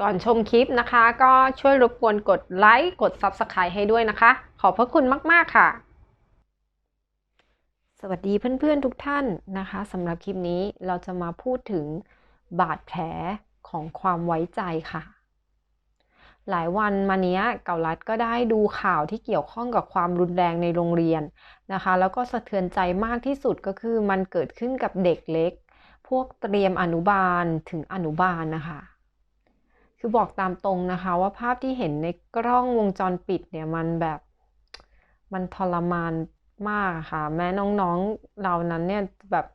ก่อนชมคลิปนะคะ ก็ช่วยรบกวนกดไลค์กด Subscribe ให้ด้วยนะคะ ขอบพระคุณมาก ๆ ค่ะ สวัสดีเพื่อน ๆ ทุกท่านนะคะสำหรับคลิปนี้เราจะมาพูดถึงบาดแผลของความไว้ใจค่ะ หลายวันมาเนี้ยเก่าลัดก็ได้ดูข่าวที่เกี่ยวข้องกับความรุนแรงในโรงเรียนนะคะ แล้วก็สะเทือนใจมากที่สุดก็คือมันเกิดขึ้นกับเด็กเล็ก พวกเตรียมอนุบาลถึงอนุบาลนะคะ คือบอกตามตรงนะคะ ว่าภาพที่เห็นในกล้องวงจรปิดเนี่ยมันแบบมันทรมานมากค่ะ แม้น้องๆเรานั้นเนี่ยแบบ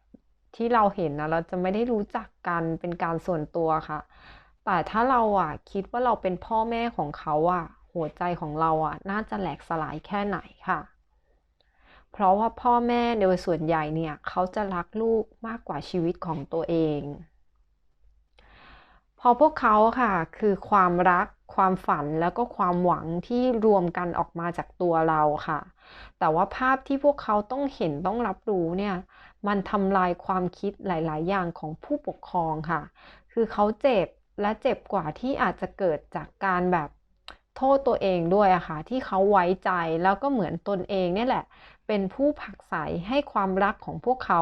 ที่เราเห็นนะเราจะไม่ได้รู้จักกันเป็นการส่วนตัวค่ะ แต่ถ้าเราอะคิดว่าเราเป็นพ่อแม่ของเขาอะ หัวใจของเราอะ น่าจะแหลกสลายแค่ไหนค่ะ เพราะว่าพ่อแม่โดยส่วนใหญ่เนี่ย เขาจะรักลูกมากกว่าชีวิตของตัวเอง พอพวกเขาค่ะ คือความรัก ความฝันแล้วก็ความหวังที่รวมกันออกมาจากตัวเราค่ะ แต่ว่าภาพที่พวกเขาต้องเห็นต้องรับรู้เนี่ย มันทำลายความคิดหลาย ๆ อย่างของผู้ปกครองค่ะ คือเขาเจ็บและเจ็บกว่าที่อาจจะเกิดจากการแบบโทษตัวเองด้วยอะค่ะ ที่เขาไว้ใจแล้วก็เหมือนตนเองเนี่ยแหละ เป็นผู้ผักไสให้ความรักของพวกเขา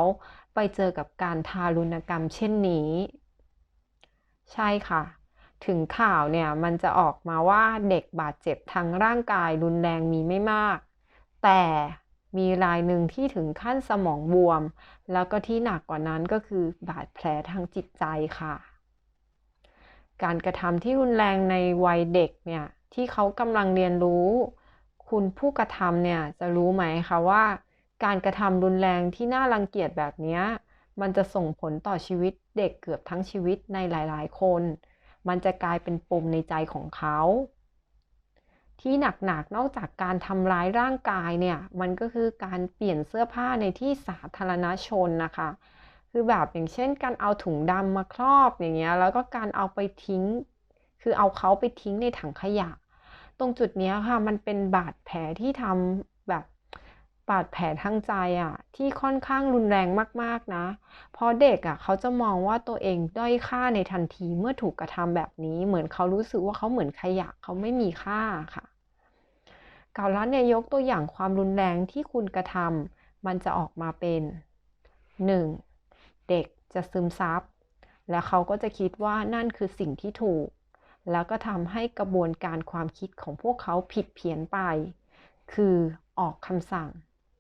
ไปเจอกับการทารุณกรรมเช่นนี้ ใช่ค่ะ ถึงข่าวเนี่ยมันจะออกมาว่าเด็กบาดเจ็บทางร่างกายรุนแรงมีไม่มาก แต่มีรายหนึ่งที่ถึงขั้นสมองบวม แล้วก็ที่หนักกว่านั้นก็คือบาดแผลทางจิตใจค่ะ การกระทำที่รุนแรงในวัยเด็กเนี่ยที่เขากำลังเรียนรู้ คุณผู้กระทำเนี่ยจะรู้ไหมคะว่า การกระทำรุนแรงที่น่ารังเกียจแบบนี้มันจะส่งผลต่อชีวิต เด็กเกือบทั้งชีวิตในหลายๆ คน มันจะกลายเป็นปมในใจของเขา ที่หนักๆนอกจากการทำร้ายร่างกายเนี่ย มันก็คือการเปลี่ยนเสื้อผ้าในที่สาธารณชนนะคะ คือแบบอย่างเช่น การเอาถุงดำมาครอบอย่างเงี้ย แล้วก็การเอาไปทิ้ง คือเอาเขาไปทิ้งในถังขยะ ตรงจุดนี้ค่ะ มันเป็นบาดแผลที่ทำ บาดแผลทางใจอะที่ค่อนข้างรุนแรงมากๆนะ เพราะเด็กอะเขาจะมองว่าตัวเองด้อยค่าในทันทีเมื่อถูกกระทำแบบนี้ เหมือนเขารู้สึกว่าเขาเหมือนขยะเขาไม่มีค่าค่ะกาลัดเนี่ยยกตัวอย่างความรุนแรงที่คุณกระทำมันจะออกมาเป็น 1. เด็กจะซึมซับ แล้วเขาก็จะคิดว่านั่นคือสิ่งที่ถูก แล้วก็ทำให้กระบวนการความคิดของพวกเขาผิดเพี้ยนไป คือออกคำสั่ง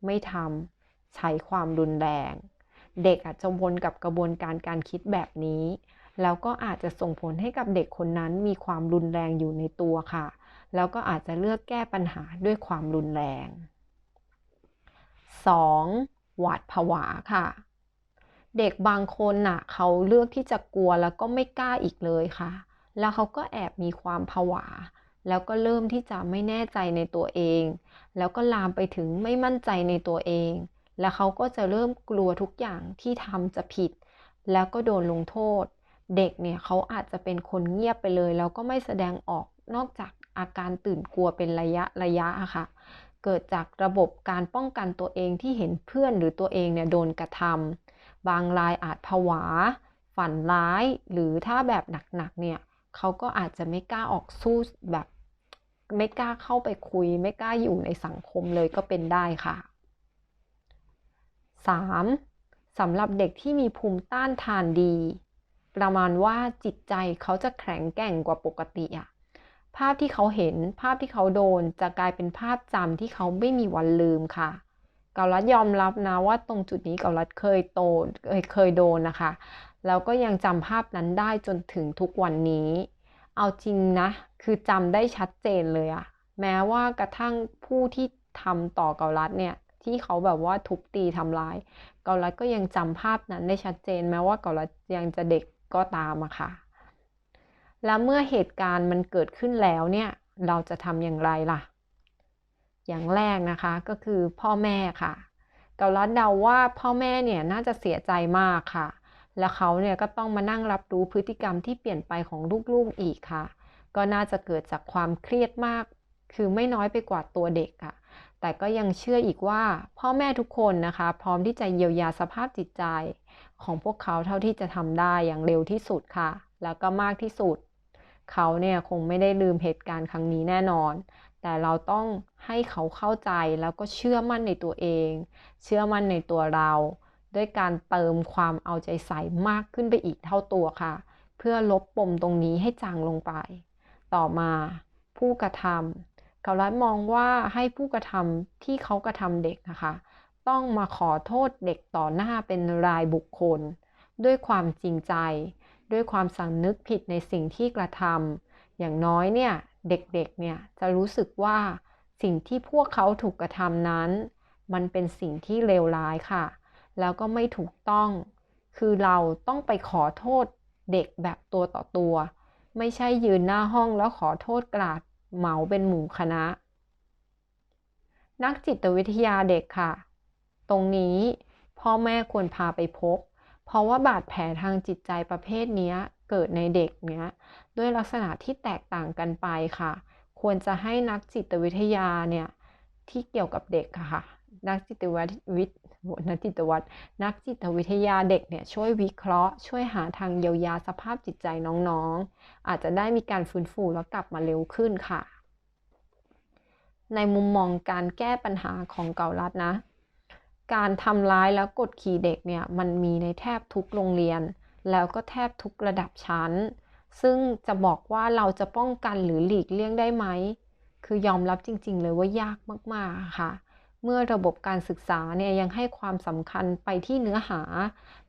ไม่ทำใช้ความรุนแรง เด็กอาจจะวนกับกระบวนการการคิดแบบนี้ แล้วก็อาจจะส่งผลให้กับเด็กคนนั้นมีความรุนแรงอยู่ในตัวค่ะ แล้วก็อาจจะเลือกแก้ปัญหาด้วยความรุนแรง 2. หวาดผวาค่ะ เด็กบางคนน่ะเขาเลือกที่จะกลัวแล้วก็ไม่กล้าอีกเลยค่ะ แล้วเขาก็แอบมีความผวา แล้วก็เริ่มที่จะไม่แน่ใจในตัวเอง แล้วก็ลามไปถึงไม่มั่นใจในตัวเอง แล้วเขาก็จะเริ่มกลัวทุกอย่างที่ทำจะผิด แล้วก็โดนลงโทษ เด็กเนี่ยเขาอาจจะเป็นคนเงียบไปเลย แล้วก็ไม่แสดงออกนอกจากอาการตื่นกลัวเป็นระยะระยะอะค่ะ เกิดจากระบบการป้องกันตัวเองที่เห็นเพื่อนหรือตัวเองเนี่ยโดนกระทำบางรายอาจผวา ฝันร้าย หรือถ้าแบบหนักๆเนี่ยเขาก็อาจจะไม่กล้าออกสู้แบบ ไม่กล้าเข้าไปคุย ไม่กล้าอยู่ในสังคมเลยก็เป็นได้ค่ะ 3. สำหรับเด็กที่มีภูมิต้านทานดี ประมาณว่าจิตใจเขาจะแข็งแกร่งกว่าปกติอะภาพที่เขาเห็นภาพที่เขาโดนจะกลายเป็นภาพจำที่เขาไม่มีวันลืมค่ะเกาลัดยอมรับนะว่าตรงจุดนี้เกาลัดเคยโตเคยโดนนะคะ แล้วก็ยังจำภาพนั้นได้จนถึงทุกวันนี้ เอาจริงนะ คือจำได้ชัดเจนเลยอะแม้ว่ากระทั่งผู้ที่ทำต่อเกาลัดเนี่ย ที่เขาแบบว่าทุบตีทำร้าย เกาลัดก็ยังจำภาพนั้นได้ชัดเจน แม้ว่าเกาลัดยังจะเด็กก็ตามอะค่ะ แล้วเมื่อเหตุการณ์มันเกิดขึ้นแล้วเนี่ย เราจะทำอย่างไรล่ะ อย่างแรกนะคะก็คือพ่อแม่ค่ะ เกาลัดเดาว่าพ่อแม่เนี่ยน่าจะเสียใจมากค่ะ แล้วเขาเนี่ยก็ต้องมานั่งรับรู้พฤติกรรมที่เปลี่ยนไปของลูกๆอีกค่ะ ก็น่าจะเกิดจากความเครียดมาก คือไม่น้อยไปกว่าตัวเด็กค่ะ แต่ก็ยังเชื่ออีกว่าพ่อแม่ทุกคนนะคะ พร้อมที่จะเยียวยาสภาพจิตใจ ของพวกเขาเท่าที่จะทำได้อย่างเร็วที่สุดค่ะ แล้วก็มากที่สุด เขาเนี่ยคงไม่ได้ลืมเหตุการณ์ครั้งนี้แน่นอน แต่เราต้องให้เขาเข้าใจแล้วก็เชื่อมั่นในตัวเอง เชื่อมั่นในตัวเรา ด้วยการเติมความเอาใจใส่มากขึ้นไปอีกเท่าตัวค่ะ เพื่อลบปมตรงนี้ให้จางลงไป ต่อมาผู้กระทำเกาลัดมองว่าให้ผู้กระทำที่เขากระทำเด็กนะคะ ต้องมาขอโทษเด็กต่อหน้าเป็นรายบุคคล ด้วยความจริงใจ ด้วยความสำนึกผิดในสิ่งที่กระทำอย่างน้อยเนี่ยเด็กๆเนี่ยจะรู้สึกว่าสิ่งที่พวกเขาถูกกระทำนั้น มันเป็นสิ่งที่เลวร้ายค่ะ แล้วก็ไม่ถูกต้อง คือเราต้องไปขอโทษเด็กแบบตัวต่อตัว ไม่ใช่ยืนหน้าห้องแล้วขอโทษกราดเหมาเป็นหมู่คณะ นักจิตวิทยาเด็กค่ะ ตรงนี้พ่อแม่ควรพาไปพบ เพราะว่าบาดแผลทางจิตใจประเภทนี้เกิดในเด็กเนี้ย ด้วยลักษณะที่แตกต่างกันไปค่ะ ควรจะให้นักจิตวิทยาเนี่ย ที่เกี่ยวกับเด็กค่ะ นักจิตวิทย์นักจิตวัตนักจิตวิทยาเด็กเนี่ยช่วยวิเคราะห์ ช่วยหาทางเยียวยาสภาพจิตใจน้องๆ อาจจะได้มีการฟื้นฟูแล้วกลับมาเร็วขึ้นค่ะ ในมุมมองการแก้ปัญหาของเกาลัดนะ การทำร้ายแล้วกดขี่เด็กเนี่ยมันมีในแทบทุกโรงเรียน แล้วก็แทบทุกระดับชั้น ซึ่งจะบอกว่าเราจะป้องกันหรือหลีกเลี่ยงได้ไหมคือยอมรับจริง ๆ เลยว่ายากมากๆค่ะ เมื่อระบบการศึกษาเนี่ยยังให้ความสำคัญไปที่เนื้อหา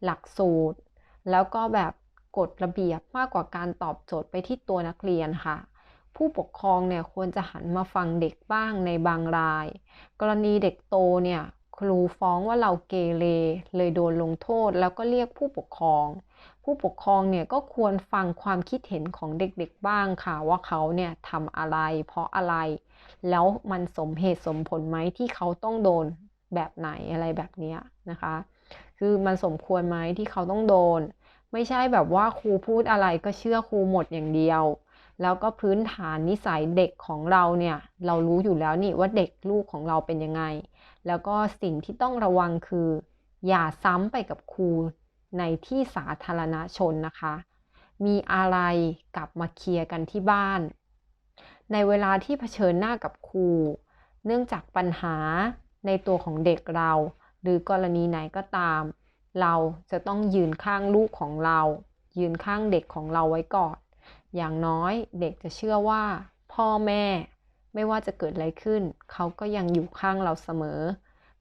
หลักสูตร แล้วก็แบบกฎระเบียบมากกว่าการตอบโจทย์ไปที่ตัวนักเรียนค่ะ ผู้ปกครองเนี่ยควรจะหันมาฟังเด็กบ้างในบางราย กรณีเด็กโตเนี่ยครูฟ้องว่าเราเกเรเลยโดนลงโทษแล้วก็เรียกผู้ปกครอง ผู้ปกครองเนี่ยก็ควรฟังความคิดเห็นของเด็กๆบ้างค่ะว่าเขาเนี่ยทำอะไร เพราะอะไร แล้วมันสมเหตุสมผลไหมที่เขาต้องโดนแบบไหนอะไรแบบนี้นะคะ คือมันสมควรไหมที่เขาต้องโดน ไม่ใช่แบบว่าครูพูดอะไรก็เชื่อครูหมดอย่างเดียว แล้วก็พื้นฐานนิสัยเด็กของเราเนี่ย เรารู้อยู่แล้วนี่ว่าเด็กลูกของเราเป็นยังไง แล้วก็สิ่งที่ต้องระวังคือ อย่าซ้ำไปกับครูในที่สาธารณชนนะคะ มีอะไรกลับมาเคลียร์กันที่บ้าน ในเวลาที่เผชิญหน้ากับครู เนื่องจากปัญหาในตัวของเด็กเรา หรือกรณีไหนก็ตาม เราจะต้องยืนข้างลูกของเรา ยืนข้างเด็กของเราไว้ก่อน อย่างน้อยเด็กจะเชื่อว่า พ่อแม่ ไม่ว่าจะเกิดอะไรขึ้น เขาก็ยังอยู่ข้างเราเสมอ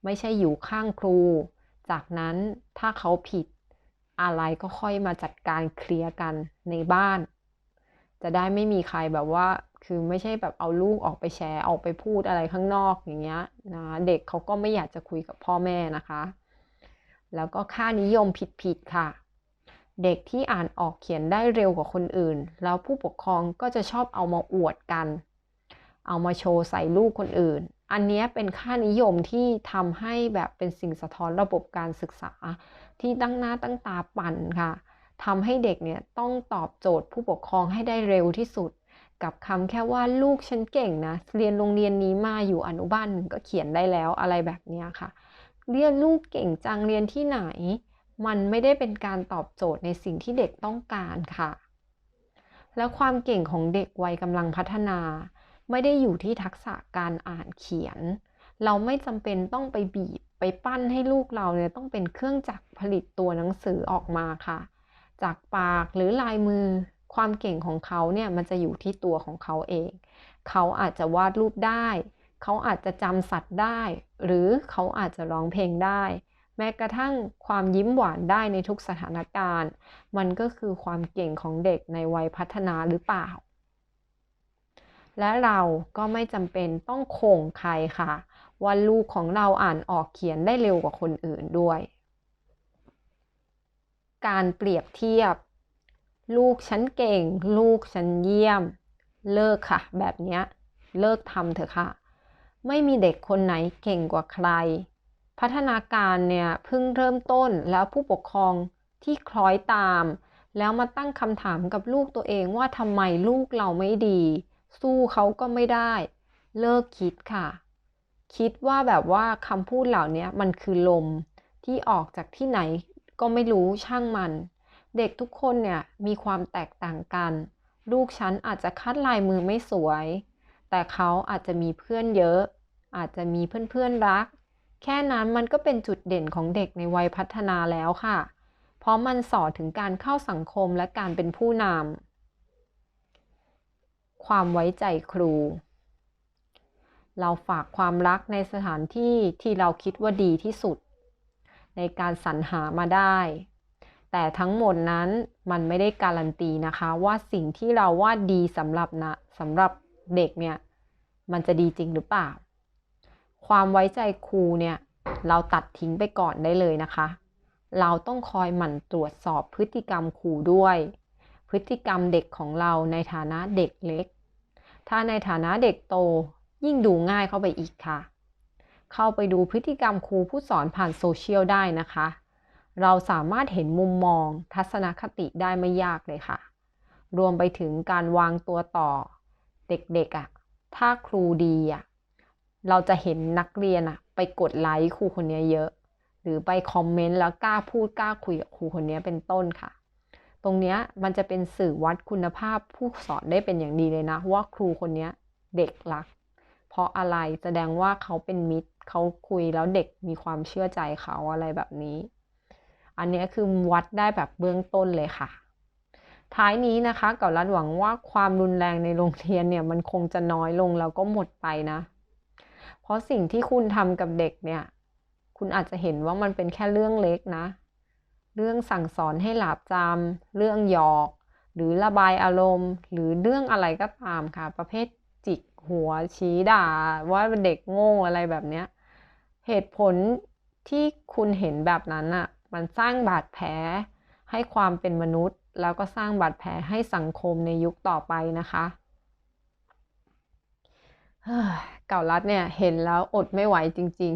ไม่ใช่อยู่ข้างครู จากนั้นถ้าเขาผิด อะไรก็ค่อยมาจัดการเคลียร์กันในบ้าน จะได้ไม่มีใครแบบว่า คือไม่ใช่แบบเอาลูกออกไปแชร์ออกไปพูดอะไรข้างนอกอย่างเงี้ยนะเด็กเขาก็ไม่อยากจะคุยกับพ่อแม่นะคะ แล้วก็ค่านิยมผิดๆค่ะ เด็กที่อ่านออกเขียนได้เร็วกว่าคนอื่น แล้วผู้ปกครองก็จะชอบเอามาอวดกัน เอามาโชว์ใส่ลูกคนอื่น อันนี้เป็นค่านิยมที่ทำให้แบบเป็นสิ่งสะท้อนระบบการศึกษา ที่ตั้งหน้าตั้งตาปั่นค่ะทำให้เด็กเนี่ยต้องตอบโจทย์ผู้ปกครองให้ได้เร็วที่สุด กับคำแค่ว่าลูกฉันเก่งนะ เรียนโรงเรียนนี้มาอยู่อนุบาลหนึ่งก็เขียนได้แล้วอะไรแบบนี้ค่ะ เรียนลูกเก่งจังเรียนที่ไหน มันไม่ได้เป็นการตอบโจทย์ในสิ่งที่เด็กต้องการค่ะ แล้วความเก่งของเด็กวัยกำลังพัฒนา ไม่ได้อยู่ที่ทักษะการอ่านเขียน เราไม่จำเป็นต้องไปบีบไปปั้นให้ลูกเราเนี่ยต้องเป็นเครื่องจักรผลิตตัวหนังสือออกมาค่ะ จากปากหรือลายมือ ความเก่งของเขาเนี่ยมันจะอยู่ที่ตัวของเขาเอง เขาอาจจะวาดรูปได้ เขาอาจจะจำสัตว์ได้ หรือเขาอาจจะร้องเพลงได้ แม้กระทั่งความยิ้มหวานได้ในทุกสถานการณ์ มันก็คือความเก่งของเด็กในวัยพัฒนาหรือเปล่า และเราก็ไม่จำเป็นต้องโข่งใครค่ะ ว่าลูกของเราอ่านออกเขียนได้เร็วกว่าคนอื่นด้วย การเปรียบเทียบ ลูกฉันเก่ง ลูกฉันเยี่ยม เลิกค่ะ แบบนี้เลิกทำเถอะค่ะ ไม่มีเด็กคนไหนเก่งกว่าใคร พัฒนาการเนี่ยเพิ่งเริ่มต้นแล้วผู้ปกครองที่คล้อยตาม แล้วมาตั้งคำถามกับลูกตัวเองว่าทำไมลูกเราไม่ดี สู้เขาก็ไม่ได้ เลิกคิดค่ะ คิดว่าแบบว่าคำพูดเหล่านี้มันคือลมที่ออกจากที่ไหนก็ไม่รู้ช่างมัน เด็กทุกคนเนี่ยมีความแตกต่างกัน ลูกฉันอาจจะคัดลายมือไม่สวย แต่เขาอาจจะมีเพื่อนเยอะ อาจจะมีเพื่อนๆรัก แค่นั้นมันก็เป็นจุดเด่นของเด็กในวัยพัฒนาแล้วค่ะ เพราะมันสอนถึงการเข้าสังคมและการเป็นผู้นำความไว้ใจครู เราฝากความรักในสถานที่ที่เราคิดว่าดีที่สุด ในการสรรหามาได้ แต่ทั้งหมดนั้นมันไม่ได้การันตีนะคะว่าสิ่งที่เราว่าดีสำหรับนะสำหรับเด็กเนี่ยมันจะดีจริงหรือเปล่า ความไว้ใจครูเนี่ยเราตัดทิ้งไปก่อนได้เลยนะคะ เราต้องคอยหมั่นตรวจสอบพฤติกรรมครูด้วย พฤติกรรมเด็กของเราในฐานะเด็กเล็ก ถ้าในฐานะเด็กโตยิ่งดูง่ายเข้าไปอีกค่ะ เข้าไปดูพฤติกรรมครูผู้สอนผ่านโซเชียลได้นะคะ เราสามารถเห็นมุมมองทัศนคติได้ไม่ยากเลยค่ะ รวมไปถึงการวางตัวต่อ เด็กๆอะ่ะ ถ้าครูดีอะ เราจะเห็นนักเรียนอะ ไปกดไลค์ครูคนนี้เยอะ หรือไปคอมเมนต์แล้วกล้าพูดกล้าคุยกับครูคนนี้เป็นต้นค่ะ ตรงเนี้ยมันจะเป็นสื่อวัดคุณภาพผู้สอนได้เป็นอย่างดีเลยนะ ว่าครูคนนี้เด็กรัก เพราะอะไรแสดงว่าเขาเป็นมิตรเขาคุยแล้วเด็กมีความเชื่อใจเขาอะไรแบบนี้ อันนี้คือวัดได้แบบเบื้องต้นเลยค่ะ ท้ายนี้นะคะเก่ารัดหวังว่าความรุนแรงในโรงเรียนเนี่ยมันคงจะน้อยลงแล้วก็หมดไปนะ เพราะสิ่งที่คุณทำกับเด็กเนี่ย คุณอาจจะเห็นว่ามันเป็นแค่เรื่องเล็กนะ เรื่องสั่งสอนให้หลาบจำเรื่องหยอก หรือระบายอารมณ์ หรือเรื่องอะไรก็ตามค่ะ ประเภทจิกหัวชี้ด่า ว่าเป็นเด็กโง่อะไรแบบเนี้ยเหตุผลที่คุณเห็นแบบนั้นอะ มันสร้างบาดแผลให้ความเป็นมนุษย์ แล้วก็สร้างบาดแผลให้สังคมในยุคต่อไปนะคะเก่ารัดเนี่ยเห็นแล้วอดไม่ไหวจริง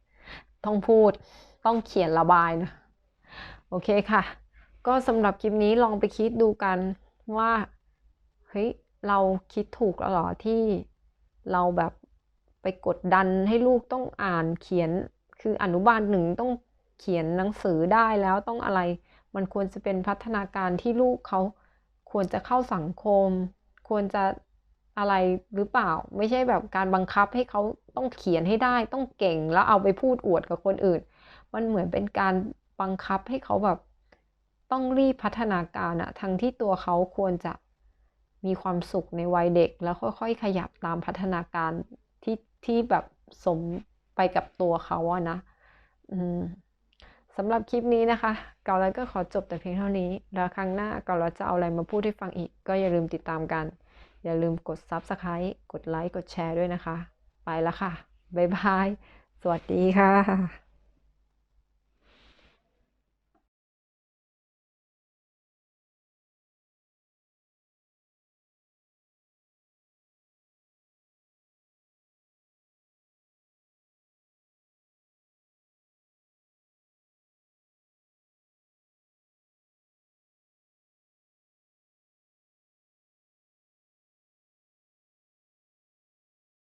ๆ ต้องพูดต้องเขียนระบายนะ โอเคค่ะ ก็สำหรับคลิปนี้ลองไปคิดดูกันว่าเฮ้ยเราคิดถูกแล้วหรอที่เราแบบไปกดดันให้ลูกต้องอ่านเขียนคืออนุบาลหนึ่งต้อง เขียนหนังสือได้แล้วต้องอะไร มันควรจะเป็นพัฒนาการที่ลูกเขาควรจะเข้าสังคม ควรจะอะไรหรือเปล่า ไม่ใช่แบบการบังคับให้เขาต้องเขียนให้ได้ต้องเก่งแล้วเอาไปพูดอวดกับคนอื่น มันเหมือนเป็นการบังคับให้เขาแบบต้องรีบพัฒนาการอะทั้งที่ตัวเขาควรจะมีความสุขในวัยเด็ก แล้วค่อยๆ ขยับตามพัฒนาการที่ที่แบบสมไปกับตัวเขาอะนะ สำหรับคลิปนี้นะคะเกาลัดก็ขอจบแต่เพียงเท่านี้ แล้วครั้งหน้าเกาลัดจะเอาอะไรมาพูดให้ฟังอีก ก็อย่าลืมติดตามกัน อย่าลืมกด Subscribe กดไลค์กดแชร์ด้วยนะคะ ไปละค่ะ บ๊ายบาย สวัสดีค่ะ